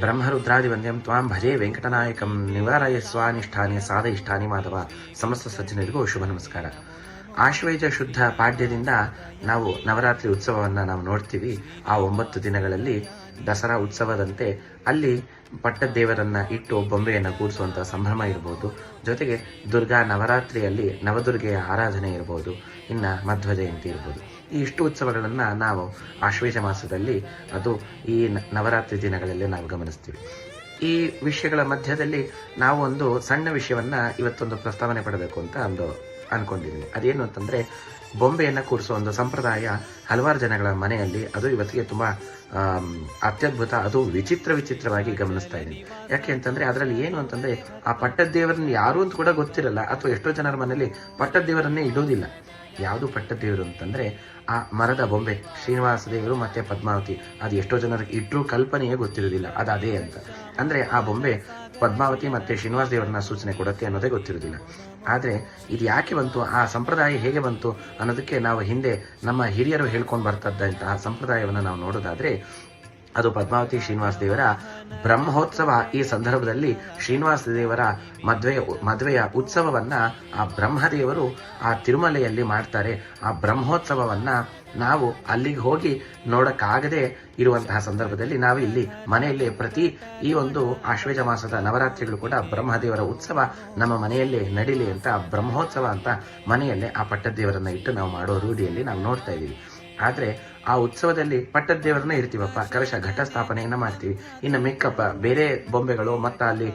ಬ್ರಹ್ಮರುದ್ರಾದಿವಂದ್ಯಂ ತ್ವಾಂ ಭಜೇ ವೆಂಕಟನಾಯಕಂ ನಿವಾರಯ ಸ್ವಾನಿಷ್ಠಾನಿ ಸಾಧ ಇಷ್ಟಾನಿ ಮಾಧವ ಸಮಸ್ತ ಸಜ್ಜನರಿಗೂ ಶುಭ ನಮಸ್ಕಾರ. ಆಶ್ವೇಜ ಶುದ್ಧ ಪಾಡ್ಯದಿಂದ ನಾವು ನವರಾತ್ರಿ ಉತ್ಸವವನ್ನು ನಾವು ನೋಡ್ತೀವಿ. ಆ ಒಂಬತ್ತು ದಿನಗಳಲ್ಲಿ ದಸರಾ ಉತ್ಸವದಂತೆ ಅಲ್ಲಿ ಪಟ್ಟದೇವರನ್ನ ಇಟ್ಟು ಬೊಂಬೆಯನ್ನು ಕೂಡಿಸುವಂಥ ಸಂಭ್ರಮ ಇರ್ಬೋದು. ಜೊತೆಗೆ ದುರ್ಗಾ ನವರಾತ್ರಿಯಲ್ಲಿ ನವದುರ್ಗೆಯ ಆರಾಧನೆ ಇರ್ಬೋದು. ಇನ್ನು ಮಧ್ವ ಜಯಂತಿ ಇರ್ಬೋದು. ಈ ಇಷ್ಟು ಉತ್ಸವಗಳನ್ನು ನಾವು ಆಶ್ವೇಜ ಮಾಸದಲ್ಲಿ ಅದು ಈ ನವರಾತ್ರಿ ದಿನಗಳಲ್ಲಿ ನಾವು ಗಮನಿಸ್ತೀವಿ. ಈ ವಿಷಯಗಳ ಮಧ್ಯದಲ್ಲಿ ನಾವು ಒಂದು ಸಣ್ಣ ವಿಷಯವನ್ನ ಇವತ್ತೊಂದು ಪ್ರಸ್ತಾವನೆ ಪಡಬೇಕು ಅಂತ ಒಂದು ಅನ್ಕೊಂಡಿದ್ದೀನಿ ಅದೇನು ಅಂತಂದ್ರೆ ಬೊಂಬೆಯನ್ನು ಕೂರಿಸುವ ಒಂದು ಸಂಪ್ರದಾಯ ಹಲವಾರು ಜನಗಳ ಮನೆಯಲ್ಲಿ ಅದು ಇವತ್ತಿಗೆ ತುಂಬ ಅತ್ಯದ್ಭುತ, ಅದು ವಿಚಿತ್ರ ವಿಚಿತ್ರವಾಗಿ ಗಮನಿಸ್ತಾ ಇದ್ದೀನಿ ಯಾಕೆ ಅಂತಂದ್ರೆ ಅದರಲ್ಲಿ ಏನು ಅಂತಂದ್ರೆ ಆ ಪಟ್ಟದೇವರನ್ನ ಯಾರು ಅಂತ ಕೂಡ ಗೊತ್ತಿರಲ್ಲ, ಅಥವಾ ಎಷ್ಟೋ ಜನರ ಮನೆಯಲ್ಲಿ ಪಟ್ಟದೇವರನ್ನೇ ಇಡೋದಿಲ್ಲ. ಯಾವುದು ಪಟ್ಟದೇವರು ಅಂತಂದ್ರೆ ಆ ಮರದ ಬೊಂಬೆ, ಶ್ರೀನಿವಾಸ ದೇವರು ಮತ್ತೆ ಪದ್ಮಾವತಿ. ಅದು ಎಷ್ಟೋ ಜನರಿಗೆ ಇಟ್ಟರು ಕಲ್ಪನೆಯೇ ಗೊತ್ತಿರೋದಿಲ್ಲ, ಅದು ಅದೇ ಅಂತ. ಅಂದ್ರೆ ಆ ಬೊಂಬೆ ಪದ್ಮಾವತಿ ಮತ್ತೆ ಶ್ರೀನಿವಾಸ ದೇವರನ್ನ ಸೂಚನೆ ಕೊಡುತ್ತೆ ಅನ್ನೋದೇ ಗೊತ್ತಿರೋದಿಲ್ಲ. ಆದ್ರೆ ಇದು ಯಾಕೆ ಬಂತು, ಆ ಸಂಪ್ರದಾಯ ಹೇಗೆ ಬಂತು ಅನ್ನೋದಕ್ಕೆ ನಾವು ಹಿಂದೆ ನಮ್ಮ ಹಿರಿಯರು ಹೇಳ್ಕೊಂಡು ಬರ್ತದಂತಹ ಸಂಪ್ರದಾಯವನ್ನು ನಾವು ನೋಡೋದಾದ್ರೆ, ಅದು ಪದ್ಮಾವತಿ ಶ್ರೀನಿವಾಸ ದೇವರ ಬ್ರಹ್ಮೋತ್ಸವ. ಈ ಸಂದರ್ಭದಲ್ಲಿ ಶ್ರೀನಿವಾಸ ದೇವರ ಮದ್ವೆಯ, ಮದುವೆಯ ಉತ್ಸವವನ್ನ ಆ ಬ್ರಹ್ಮದೇವರು ಆ ತಿರುಮಲೆಯಲ್ಲಿ ಮಾಡ್ತಾರೆ. ಆ ಬ್ರಹ್ಮೋತ್ಸವವನ್ನ ನಾವು ಅಲ್ಲಿಗೆ ಹೋಗಿ ನೋಡಕ್ಕಾಗದೆ ಇರುವಂತಹ ಸಂದರ್ಭದಲ್ಲಿ ನಾವು ಇಲ್ಲಿ ಮನೆಯಲ್ಲೇ ಪ್ರತಿ ಈ ಒಂದು ಆಶ್ವೇಜ ಮಾಸದ ನವರಾತ್ರಿಗಳು ಕೂಡ ಬ್ರಹ್ಮದೇವರ ಉತ್ಸವ ನಮ್ಮ ಮನೆಯಲ್ಲೇ ನಡೀಲಿ ಅಂತ ಬ್ರಹ್ಮೋತ್ಸವ ಅಂತ ಮನೆಯಲ್ಲೇ ಆ ಪಟ್ಟದೇವರನ್ನ ಇಟ್ಟು ನಾವು ಮಾಡೋ ರೂಢಿಯಲ್ಲಿ ನಾವು ನೋಡ್ತಾ ಇದ್ದೀವಿ. ಆದ್ರೆ ಆ ಉತ್ಸವದಲ್ಲಿ ಪಟ್ಟದ್ದೇವರನ್ನ ಇರ್ತೀವಪ್ಪ. ಕಲಶ ಘಟ ಸ್ಥಾಪನೆಯನ್ನ ಮಾಡ್ತೀವಿ. ಇನ್ನು ಮಿಕ್ಕಪ್ಪ, ಬೇರೆ ಬೊಂಬೆಗಳು, ಮತ್ತು ಅಲ್ಲಿ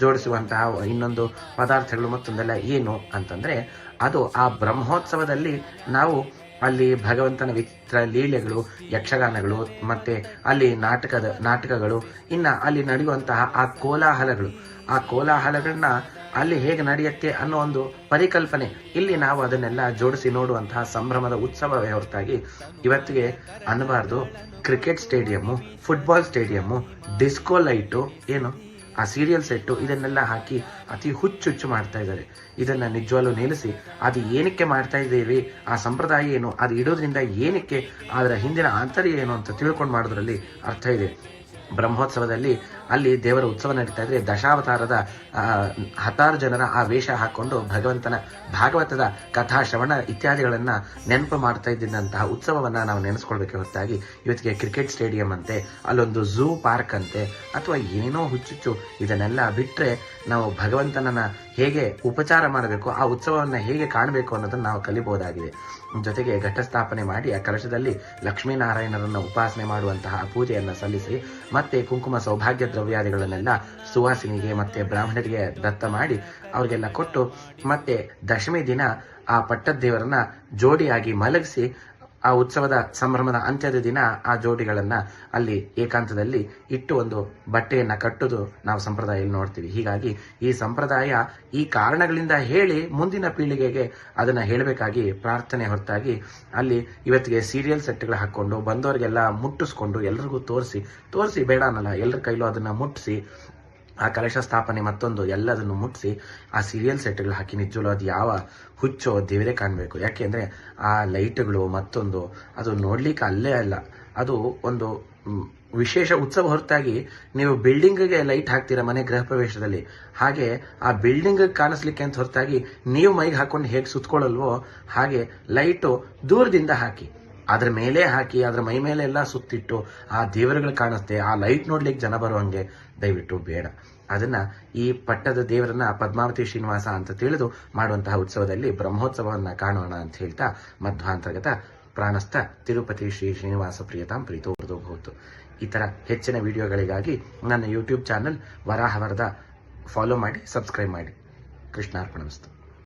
ಜೋಡಿಸುವಂತಹ ಇನ್ನೊಂದು ಪದಾರ್ಥಗಳು ಮತ್ತೊಂದೆಲ್ಲ ಏನು ಅಂತಂದ್ರೆ, ಅದು ಆ ಬ್ರಹ್ಮೋತ್ಸವದಲ್ಲಿ ನಾವು ಅಲ್ಲಿ ಭಗವಂತನ ವಿಚಿತ್ರ ಲೀಲೆಗಳು, ಯಕ್ಷಗಾನಗಳು, ಮತ್ತೆ ಅಲ್ಲಿ ನಾಟಕದ, ನಾಟಕಗಳು, ಇನ್ನ ಅಲ್ಲಿ ನಡೆಯುವಂತಹ ಆ ಕೋಲಾಹಲಗಳು. ಆ ಕೋಲಾಹಲಗಳನ್ನ ಅಲ್ಲಿ ಹೇಗೆ ನಡೆಯುತ್ತೆ ಅನ್ನೋ ಒಂದು ಪರಿಕಲ್ಪನೆ. ಇಲ್ಲಿ ನಾವು ಅದನ್ನೆಲ್ಲ ಜೋಡಿಸಿ ನೋಡುವಂತಹ ಸಂಭ್ರಮದ ಉತ್ಸವವೇ ಹೊರತಾಗಿ ಇವತ್ತಿಗೆ ಅನ್ನಬಾರ್ದು. Cricket stadium, football stadium, disco light, ಏನು? ಆ ಸೀರಿಯಲ್ ಸೆಟ್ಟು ಇದನ್ನೆಲ್ಲ ಹಾಕಿ ಅತಿ ಹುಚ್ಚುಚ್ಚು ಮಾಡ್ತಾ ಇದ್ದಾರೆ. ಇದನ್ನ ನಿಜವಾಗ್ಲೂ ನಿಲ್ಲಿಸಿ, ಅದು ಏನಕ್ಕೆ ಮಾಡ್ತಾ ಇದ್ದೀವಿ, ಆ ಸಂಪ್ರದಾಯ ಏನು, ಅದು ಇಡೋದ್ರಿಂದ ಏನಕ್ಕೆ, ಅದರ ಹಿಂದಿನ ಆಂತರ್ಯ ಏನು ಅಂತ ತಿಳ್ಕೊಂಡು ಮಾಡೋದ್ರಲ್ಲಿ ಅರ್ಥ ಇದೆ. ಬ್ರಹ್ಮೋತ್ಸವದಲ್ಲಿ ಅಲ್ಲಿ ದೇವರ ಉತ್ಸವ ನಡೀತಾ ಇದ್ರೆ ದಶಾವತಾರದ ಹತ್ತಾರು ಜನರ ಆ ವೇಷ ಹಾಕೊಂಡು ಭಗವಂತನ ಭಾಗವತದ ಕಥಾ, ಶ್ರವಣ ಇತ್ಯಾದಿಗಳನ್ನ ನೆನಪು ಮಾಡ್ತಾ ಇದ್ದಂತಹ ಉತ್ಸವವನ್ನ ನಾವು ನೆನೆಸ್ಕೊಳ್ಬೇಕೆ ಹೊರತಾಗಿ. ಇವತ್ತಿಗೆ ಕ್ರಿಕೆಟ್ ಸ್ಟೇಡಿಯಂ ಅಂತೆ, ಅಲ್ಲೊಂದು ಝೂ ಪಾರ್ಕ್ ಅಂತೆ, ಅಥವಾ ಏನೇನೋ ಹುಚ್ಚುಚ್ಚು ಇದನ್ನೆಲ್ಲ ಬಿಟ್ಟರೆ ನಾವು ಭಗವಂತನನ್ನ ಹೇಗೆ ಉಪಚಾರ ಮಾಡಬೇಕು, ಆ ಉತ್ಸವವನ್ನು ಹೇಗೆ ಕಾಣಬೇಕು ಅನ್ನೋದನ್ನು ನಾವು ಕಲಿಬಹುದಾಗಿದೆ. ಜೊತೆಗೆ ಘಟಸ್ಥಾಪನೆ ಮಾಡಿ ಆ ಕಲಶದಲ್ಲಿ ಲಕ್ಷ್ಮೀನಾರಾಯಣರನ್ನು ಉಪಾಸನೆ ಮಾಡುವಂತಹ ಪೂಜೆಯನ್ನು ಸಲ್ಲಿಸಿ, ಮತ್ತೆ ಕುಂಕುಮ ಸೌಭಾಗ್ಯ ದ್ರವ್ಯಾದಿಗಳನ್ನೆಲ್ಲ ಸುವಾಸಿನಿಗೆ ಮತ್ತೆ ಬ್ರಾಹ್ಮಣರಿಗೆ ದತ್ತ ಮಾಡಿ ಅವರಿಗೆಲ್ಲ ಕೊಟ್ಟು, ಮತ್ತೆ ದಶಮಿ ದಿನ ಆ ಪಟ್ಟದ್ದೇವರನ್ನ ಜೋಡಿಯಾಗಿ ಮಲಗಿಸಿ ಆ ಉತ್ಸವದ ಸಂಭ್ರಮದ ಅಂತ್ಯದ ದಿನ ಆ ಜೋಡಿಗಳನ್ನ ಅಲ್ಲಿ ಏಕಾಂತದಲ್ಲಿ ಇಟ್ಟು ಒಂದು ಬಟ್ಟೆಯನ್ನ ಕಟ್ಟುದು ನಾವು ಸಂಪ್ರದಾಯದಲ್ಲಿ ನೋಡ್ತೀವಿ. ಹೀಗಾಗಿ ಈ ಸಂಪ್ರದಾಯ ಈ ಕಾರಣಗಳಿಂದ ಹೇಳಿ ಮುಂದಿನ ಪೀಳಿಗೆಗೆ ಅದನ್ನ ಹೇಳಬೇಕಾಗಿ ಪ್ರಾರ್ಥನೆ ಹೊರತಾಗಿ ಅಲ್ಲಿ ಇವತ್ತಿಗೆ ಸೀರಿಯಲ್ ಸೆಟ್ಗಳು ಹಾಕೊಂಡು ಬಂದವರಿಗೆಲ್ಲ ಮುಟ್ಟಿಸ್ಕೊಂಡು ಎಲ್ರಿಗೂ ತೋರಿಸಿ ತೋರಿಸಿ ಬೇಡ ಅನ್ನಲ್ಲ ಎಲ್ಲರ ಕೈಲೂ ಅದನ್ನ ಮುಟ್ಟಿಸಿ ಆ ಕಲಶ ಸ್ಥಾಪನೆ ಮತ್ತೊಂದು, ಎಲ್ಲದನ್ನು ಮುಟ್ಟಿಸಿ ಆ ಸೀರಿಯಲ್ ಸೆಟ್ಗಳು ಹಾಕಿ ನಿಜಲು ಅದು ಯಾವ ಹುಚ್ಚೋ ದೇವರೇ ಕಾಣಬೇಕು. ಯಾಕೆಂದ್ರೆ ಆ ಲೈಟ್ಗಳು ಮತ್ತೊಂದು, ಅದು ನೋಡ್ಲಿಕ್ಕೆ ಅಲ್ಲೇ ಅಲ್ಲ. ಅದು ಒಂದು ವಿಶೇಷ ಉತ್ಸವ ಹೊರತಾಗಿ ನೀವು ಬಿಲ್ಡಿಂಗ್ಗೆ ಲೈಟ್ ಹಾಕ್ತೀರಾ ಮನೆ ಗೃಹ ಪ್ರವೇಶದಲ್ಲಿ. ಹಾಗೆ ಆ ಬಿಲ್ಡಿಂಗ್ ಕಾಣಿಸ್ಲಿಕ್ಕೆ ಅಂತ ಹೊರತಾಗಿ ನೀವು ಮೈಗೆ ಹಾಕೊಂಡು ಹೇಗೆ ಸುತ್ಕೊಳ್ಳಲ್ವೋ ಹಾಗೆ ಲೈಟು ದೂರದಿಂದ ಹಾಕಿ. ಅದ್ರ ಮೇಲೆ ಹಾಕಿ ಅದ್ರ ಮೈ ಮೇಲೆ ಎಲ್ಲ ಸುತ್ತಿಟ್ಟು ಆ ದೇವರುಗಳು ಕಾಣಿಸ್ತೇ ಆ ಲೈಟ್ ನೋಡ್ಲಿಕ್ಕೆ ಜನ ಬರುವಂಗೆ ದಯವಿಟ್ಟು ಬೇಡ. ಅದನ್ನ ಈ ಪಟ್ಟದ ದೇವರನ್ನ ಪದ್ಮಾವತಿ ಶ್ರೀನಿವಾಸ ಅಂತ ತಿಳಿದು ಮಾಡುವಂತಹ ಉತ್ಸವದಲ್ಲಿ ಬ್ರಹ್ಮೋತ್ಸವವನ್ನ ಕಾಣೋಣ ಅಂತ ಹೇಳ್ತಾ ಮಧ್ವಾಂತರ್ಗತ ಪ್ರಾಣಸ್ಥ ತಿರುಪತಿ ಶ್ರೀ ಶ್ರೀನಿವಾಸ ಪ್ರಿಯತಾಂ ಪ್ರೀತೋ ಭೂತು ಈ ತರ ಹೆಚ್ಚಿನ ವಿಡಿಯೋಗಳಿಗಾಗಿ ನನ್ನ ಯೂಟ್ಯೂಬ್ ಚಾನಲ್ ವರಾಹವರದ ಫಾಲೋ ಮಾಡಿ ಸಬ್ಸ್ಕ್ರೈಬ್ ಮಾಡಿ. ಕೃಷ್ಣಾರ್ಪಣಮಸ್ತು